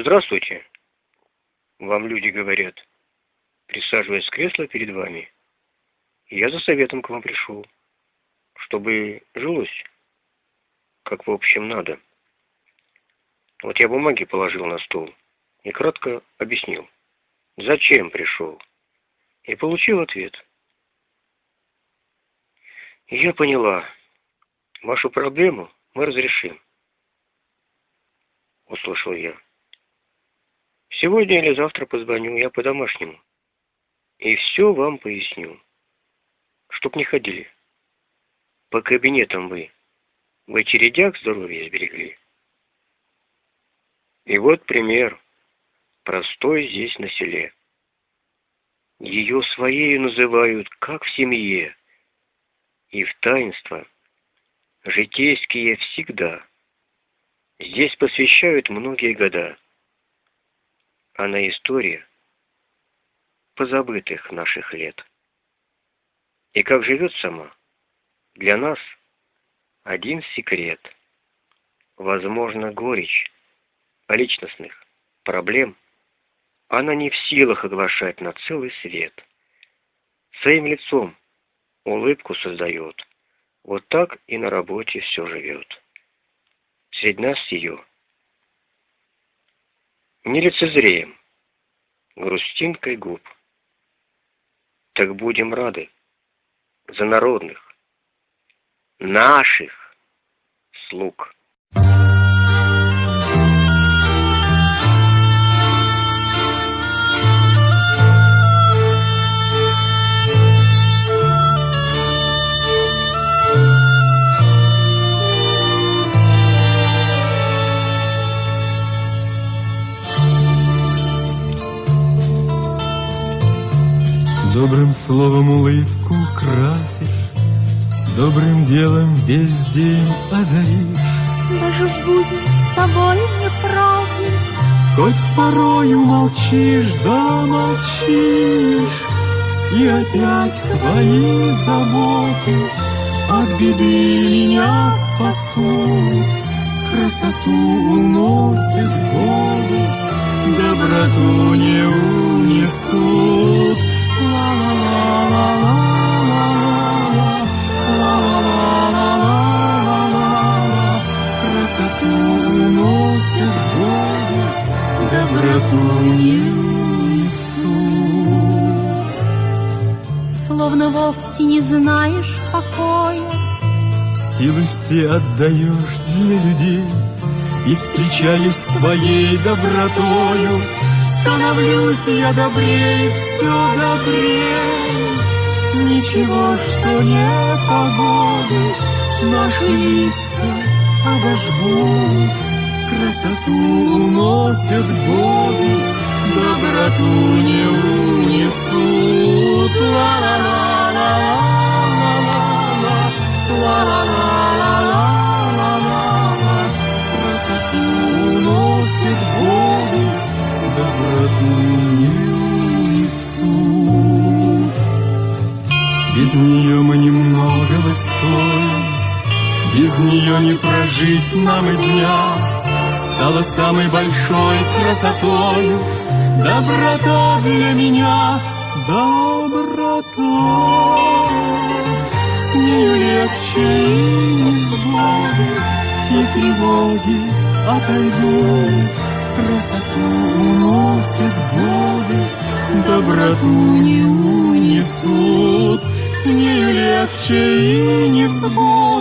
Здравствуйте. Вам люди говорят, присаживаясь в кресло перед вами. Я за советом к вам пришел, чтобы жилось, как в общем надо. Вот я бумаги положил на стол и кратко объяснил, зачем пришел, и получил ответ. Я поняла. Вашу проблему мы разрешим. Услышал я. Сегодня или завтра позвоню, я по-домашнему. И все вам поясню. Чтоб не ходили. По кабинетам вы в очередях здоровье сберегли. И вот пример. Простой здесь на селе. Ее своей называют, как в семье. И в таинство житейские всегда. Здесь посвящают многие года. Она история позабытых наших лет. И как живет сама, для нас один секрет. Возможно, горечь личностных проблем она не в силах оглашать на целый свет. Своим лицом улыбку создает. Вот так и на работе все живет. Среди нас ее не лицезреем, грустинкой губ. Так будем рады за народных, наших слуг. Добрым словом улыбку красишь, Добрым делом весь день озаришь. Даже в будни с тобой не праздник, Хоть порою молчишь, да молчишь, И опять твои заботы От беды меня спасут, Красоту уносят годы, Доброту не унесут. Уносят годы, доброту не унесут. Словно вовсе не знаешь покоя, Силы все отдаешь для людей, И, встречаясь с твоей добротою, Становлюсь я добрее, все добрее. Ничего, что не погоды, Наши лица обожгут. Красоту уносят годы, Доброту не унесут. Ла-ла-ла-ла-ла-ла-ла, Без нее мы немногого стоим, без нее не прожить нам и дня. Стала самой большой красотой доброта для меня, доброта. С нею легче и невзгоды, и тревоги отойдут. Красоту уносят годы, доброту не унесут.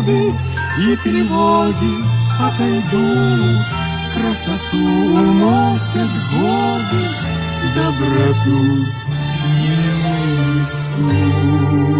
Невзгоды, и тревоги отойдут. Красоту уносят годы, доброту не унесут.